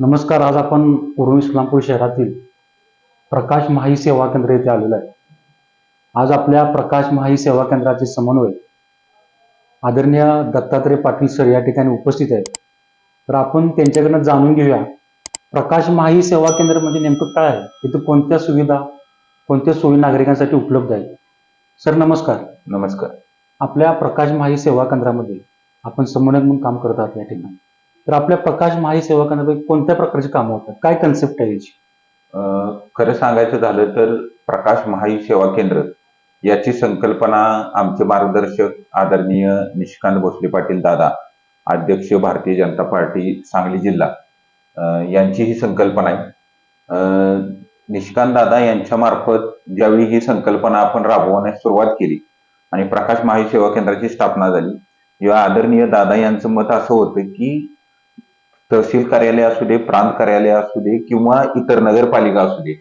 नमस्कार आज आपण पूर्व इस्लामपूर शहरातील प्रकाश माही सेवा केंद्र येथे आलेलो आहे. आज आपल्या प्रकाश माही सेवा केंद्राचे समन्वय आदरणीय दत्तात्रय पाटील सर या ठिकाणी उपस्थित आहेत. तर आपण त्यांच्याकडनं जाणून घेऊया प्रकाश माही सेवा केंद्र म्हणजे नेमकं काय आहे? तिथे कोणत्या सुविधा कोणत्या सोयी नागरिकांसाठी उपलब्ध आहेत? सर नमस्कार. नमस्कार. आपल्या प्रकाश माही सेवा केंद्रामध्ये आपण समन्वयक म्हणून काम करत आहात या ठिकाणी. तर आपल्या प्रकाश माही सेवा कोणत्या प्रकारची कामं होतात? काय कन्सेप्ट आहे याची? अं, खरं सांगायचं झालं तर प्रकाश महाई सेवा केंद्र याची संकल्पना आमचे मार्गदर्शक आदरणीय निशिकांत भोसले पाटील दादा अध्यक्ष भारतीय जनता पार्टी सांगली जिल्हा अं, यांची ही संकल्पना आहे. अं, निशिकांत दादा यांच्या मार्फत ज्यावेळी ही संकल्पना आपण राबवण्यास सुरुवात केली आणि प्रकाश महाई सेवा केंद्राची स्थापना झाली तेव्हा आदरणीय दादा यांचं मत असं होतं की तहसील कार्यालय असू दे प्रांत कार्यालय असू दे किंवा इतर नगरपालिका असू दे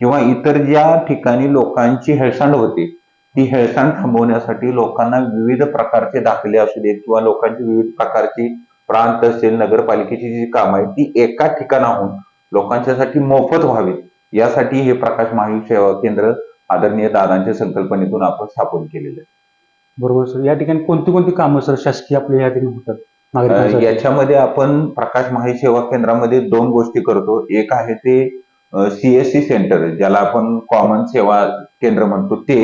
किंवा इतर ज्या ठिकाणी लोकांची हेळसांड होते ती हेळसांड थांबवण्यासाठी लोकांना विविध प्रकारचे दाखले असू देत किंवा लोकांची विविध प्रकारची प्रांत तहसील नगरपालिकेची जी काम आहेत ती एका ठिकाणाहून लोकांच्यासाठी मोफत व्हावी यासाठी हे प्रकाश महावीर सेवा केंद्र आदरणीय दादांच्या संकल्पनेतून आपण स्थापन केलेलं आहे. बरोबर सर. या ठिकाणी कोणती कोणती कामं सर? शासकीय आपल्या या ठिकाणी होतात. याच्यामध्ये आपण प्रकाश माही सेवा केंद्रामध्ये दोन गोष्टी करतो. एक आहे ते सीएससी सेंटर ज्याला आपण कॉमन सेवा केंद्र म्हणतो ते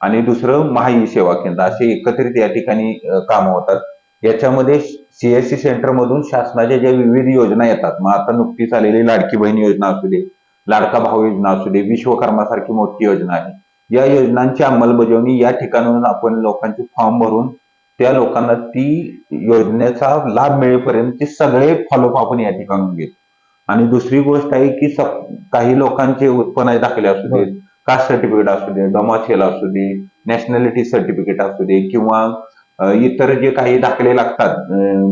आणि दुसरं महाई सेवा केंद्र. असे एकत्रित या ठिकाणी कामं होतात. याच्यामध्ये सीएससी सेंटर मधून शासनाच्या ज्या विविध योजना येतात मग आता नुकतीच आलेली लाडकी बहीण योजना असू दे लाडका भाऊ योजना असू दे विश्वकर्मासारखी मोठी योजना आहे. या योजनांची अंमलबजावणी या ठिकाणाहून आपण लोकांचे फॉर्म भरून त्या लोकांना ती योजनेचा लाभ मिळेपर्यंतचे सगळे फॉलोअप आपण या ठिकाणून घेतो. आणि दुसरी गोष्ट आहे की काही लोकांचे उत्पन्न दाखले असू देत कास्ट सर्टिफिकेट असू दे डोमासेल असू दे नॅशनॅलिटी सर्टिफिकेट असू दे किंवा इतर जे काही दाखले लागतात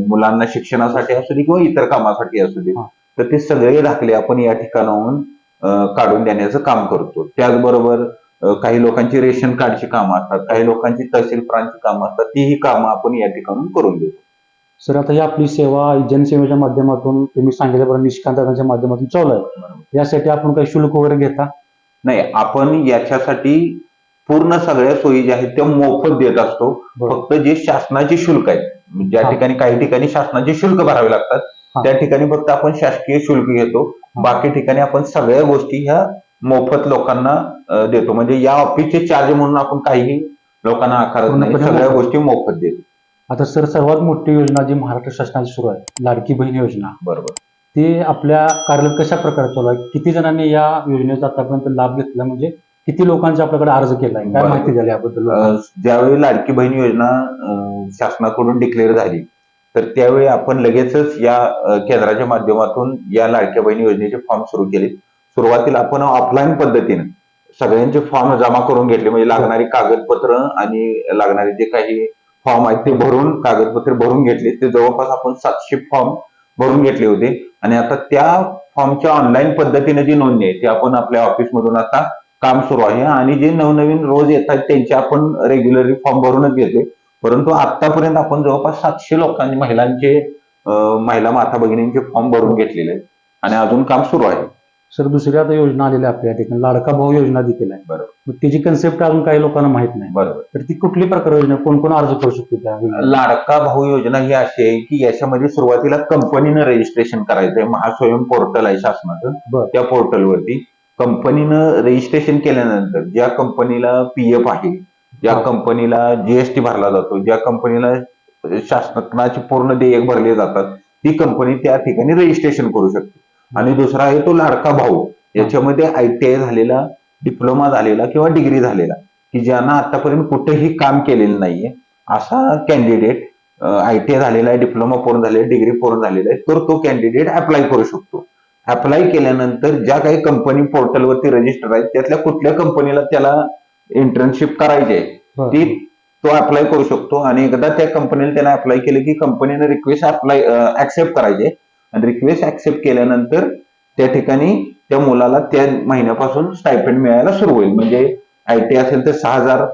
मुलांना शिक्षणासाठी असू दे किंवा इतर कामासाठी असू दे हा. तर ते सगळे दाखले आपण या ठिकाणाहून काढून देण्याचं काम करतो. त्याचबरोबर काही लोकांची रेशन कार्डची कामं असतात काही लोकांची तहसील प्रांतची कामं असतात तीही कामं आपण या ठिकाणून करून देतो सर आता ही आपली सेवा जनसेवेच्या माध्यमातून तुम्ही सांगितल्याप्रमाणे निष्कांताच्या माध्यमातून चालू आहे. यासाठी आपण काही शुल्क वगैरे घेता? नाही आपण याच्यासाठी पूर्ण सगळ्या सोयी ज्या आहेत त्या मोफत देत असतो. फक्त जे शासनाचे शुल्क आहेत ज्या हा. ठिकाणी काही ठिकाणी शासनाचे शुल्क भरावे लागतात. त्या ठिकाणी फक्त आपण शासकीय शुल्क घेतो. बाकी ठिकाणी आपण सगळ्या गोष्टी ह्या मोफत लोकांना देतो. म्हणजे या ऑफिसचे चार्ज म्हणून आपण काही लोकांना आकारत नाही. पूर्णपणे सगळ्या मोफत. गोष्टी मोफत देतो. आता सर सर्वात मोठी योजना जी महाराष्ट्र शासनाची सुरू आहे लाडकी बहीण योजना. बरोबर. ती आपल्या कार्यालयात कशा प्रकारे चालू आहे? किती जणांनी या योजनेचा आतापर्यंत लाभ घेतला? म्हणजे किती लोकांचे आपल्याकडे अर्ज केला आहे काय. माहिती द्याल याबद्दल? अ, ज्यावेळी लाडकी बहीण योजना अ, शासनाकडून डिक्लेअर झाली तर त्यावेळी आपण लगेचच या अ, केंद्राच्या माध्यमातून या लाडक्या बहीण योजनेचे फॉर्म सुरू केले सुरुवातीला आपण ऑफलाईन पद्धतीने सगळ्यांचे फॉर्म जमा करून घेतले. म्हणजे लागणारी कागदपत्र आणि लागणारे जे काही फॉर्म आहेत ते भरून कागदपत्र भरून घेतले. ते जवळपास आपण सातशे फॉर्म भरून घेतले होते. आणि आता त्या फॉर्मच्या ऑनलाईन पद्धतीने जी नोंदणी आहे ती आपण आपल्या ऑफिसमधून आता काम सुरू आहे. आणि जे नवनवीन रोज येतात त्यांचे आपण रेग्युलरली फॉर्म भरूनच घेतले परंतु आतापर्यंत आपण जवळपास सातशे लोकांनी महिलांचे महिला माता भगिनींचे फॉर्म भरून घेतलेले आहेत. आणि अजून काम सुरू आहे. सर दुसरी आता योजना आलेली आहे आपल्या ठिकाणी लाडका भाऊ योजना देखील आहे बरोबर. मग त्याची कन्सेप्ट अजून काही लोकांना माहीत नाही बरोबर तर ती कुठली प्रकार योजना? कोण कोण अर्ज करू शकतो त्या? लाडका भाऊ योजना ही अशी आहे की याच्यामध्ये सुरुवातीला कंपनीनं रजिस्ट्रेशन करायचं आहे महास्वयं पोर्टल आहे शासनाचं बरं. त्या पोर्टलवरती कंपनीनं रजिस्ट्रेशन केल्यानंतर ज्या कंपनीला पीएफ आहे ज्या हा. कंपनीला जीएसटी भरला जातो ज्या कंपनीला शासनाचे पूर्ण देयक भरले जातात ती कंपनी त्या ठिकाणी रजिस्ट्रेशन करू शकते आणि दुसरा आहे तो लाडका भाऊ. याच्यामध्ये आयटीआय झालेला डिप्लोमा झालेला किंवा डिग्री झालेला की ज्यांना आतापर्यंत कुठेही काम केलेलं नाहीये. असा कॅन्डिडेट आयटीआय झालेला आहे डिप्लोमा पूर्ण झालेला डिग्री पूर्ण झालेला आहे तर तो कॅन्डिडेट अप्लाय करू शकतो. अप्लाय केल्यानंतर ज्या काही कंपनी पोर्टलवरती रजिस्टर आहेत त्यातल्या कुठल्या कंपनीला त्याला इंटर्नशिप करायची आहे. ती तो अप्लाय करू शकतो. आणि एकदा त्या कंपनीला त्याने अप्लाय केलं की कंपनीने रिक्वेस्ट अप्लाय ऍक्सेप्ट करायचे आणि रिक्वेस्ट ऍक्सेप्ट केल्यानंतर त्या ठिकाणी त्या मुलाला त्या महिन्यापासून स्टायपेंड मिळायला सुरू होईल. म्हणजे आय टी असेल तर सहा हजार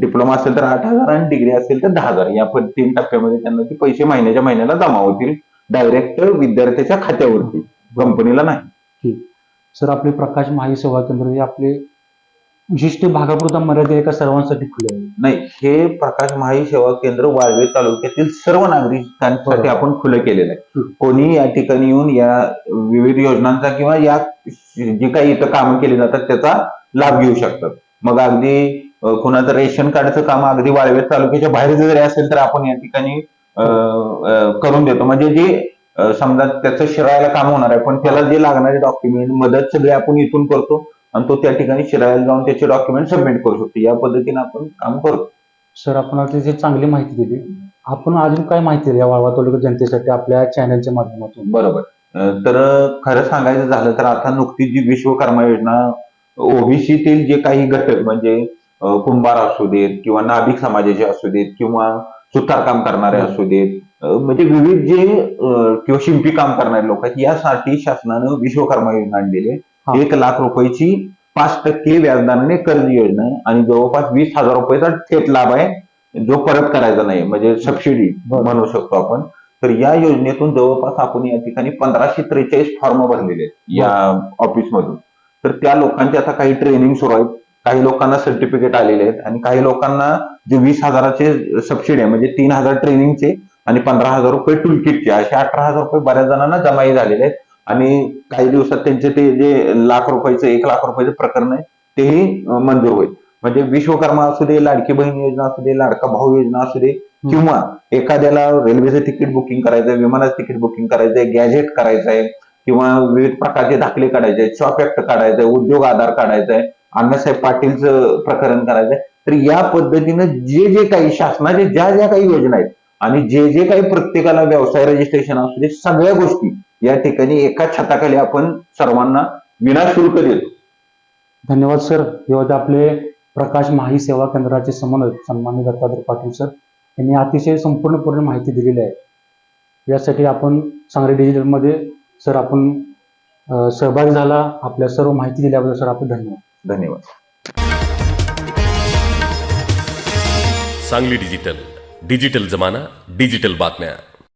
डिप्लोमा असेल तर आठ हजार आणि डिग्री असेल तर दहा हजार. या पण तीन टप्प्यामध्ये त्यांना ते पैसे महिन्याच्या महिन्याला जमा होतील. डायरेक्ट विद्यार्थ्याच्या खात्यावरती. कंपनीला नाही. सर आपले प्रकाश माही सेवा केंद्र हे आपले विशिष्ट भागापुरता मर्यादित एका सर्वांसाठी खुले आहे नाही हे प्रकाश माही सेवा केंद्र वाळवे तालुक्यातील सर्व नागरिकांसाठी. आपण खुलं केलेलं आहे. कोणी या ठिकाणी येऊन या विविध योजनांचा किंवा या जे काही इथं कामं केली जातात त्याचा लाभ घेऊ शकतात. मग अगदी कुणाचं रेशन कार्डचं काम अगदी वाळवे तालुक्याच्या बाहेर जरी असेल तर आपण या ठिकाणी करून देतो. म्हणजे जे समजा त्याचं शिरायला काम होणार आहे पण त्याला जे लागणारे डॉक्युमेंट मदत सगळे आपण इथून करतो. आणि तो त्या ठिकाणी शिरायला जाऊन त्याचे डॉक्युमेंट सबमिट करू शकतो. या पद्धतीने आपण काम करतो सर आपण जे चांगली माहिती दिली आपण अजून काय माहिती दिली वाळवा तालुका जनतेसाठी आपल्या चॅनलच्या माध्यमातून? बरोबर. तर खरं सांगायचं झालं तर आता नुकतीच जी विश्वकर्मा योजना ओबीसीतील जे काही घटक म्हणजे कुंभार असू देत किंवा नाभिक समाजाचे असू देत किंवा सुतारकाम करणारे असू देत म्हणजे विविध जे किंवा शिंपी काम करणारे लोक आहेत यासाठी शासनानं विश्वकर्मा योजना आणलेली आहे. एक लाख रुपयाची पाच टक्के व्याजदराने कर्ज योजना आहे आणि जवळपास वीस हजार रुपयाचा थेट लाभ आहे जो परत करायचा नाही म्हणजे सबसिडी. म्हणू शकतो आपण. तर या योजनेतून जवळपास आपण या ठिकाणी पंधराशे त्रेचाळीस फॉर्म भरलेले आहेत या ऑफिसमधून तर त्या लोकांचे आता काही ट्रेनिंग सुरू आहेत काही लोकांना सर्टिफिकेट आलेले आहेत आणि काही लोकांना जे वीस हजाराचे सबसिडी आहे म्हणजे तीन हजार ट्रेनिंगचे आणि पंधरा हजार रुपये टूल किटचे असे अठरा हजार रुपये बऱ्याच जणांना जमाही झालेले आहेत. आणि काही दिवसात त्यांचे ते जे लाख रुपयाचं एक लाख रुपयाचं प्रकरण आहे तेही मंजूर होईल. म्हणजे विश्वकर्मा असू दे लाडकी बहीण योजना असू दे लाडका भाऊ योजना असू दे किंवा एखाद्याला रेल्वेचं तिकीट बुकिंग करायचंय विमानाचं तिकीट बुकिंग करायचंय गॅजेट करायचंय किंवा विविध प्रकारचे दाखले काढायचे शॉप ऍक्ट काढायचंय उद्योग आधार काढायचंय अण्णासाहेब पाटीलचं प्रकरण करायचंय तर या पद्धतीनं जे जे काही शासनाचे ज्या ज्या काही योजना आहेत आणि जे जे काही प्रत्येकाला व्यवसाय रजिस्ट्रेशन असू दे सगळ्या गोष्टी या ठिकाणी एका छताखाली आपण सर्वांना विनाशुल्क देतो धन्यवाद सर. हे होते आपले प्रकाश माही सेवा केंद्राचे समन्वयक सन्मान्य दत्तात्रय पाटील सर. यांनी अतिशय संपूर्णपणे माहिती दिलेली आहे. यासाठी आपण सांगली डिजिटलमध्ये सर आपण सहभागी झाला. आपल्या सर्व माहिती दिल्याबद्दल सर आपले धन्यवाद. धन्यवाद. सांगली डिजिटल डिजिटल जमाना डिजिटल बातम्या.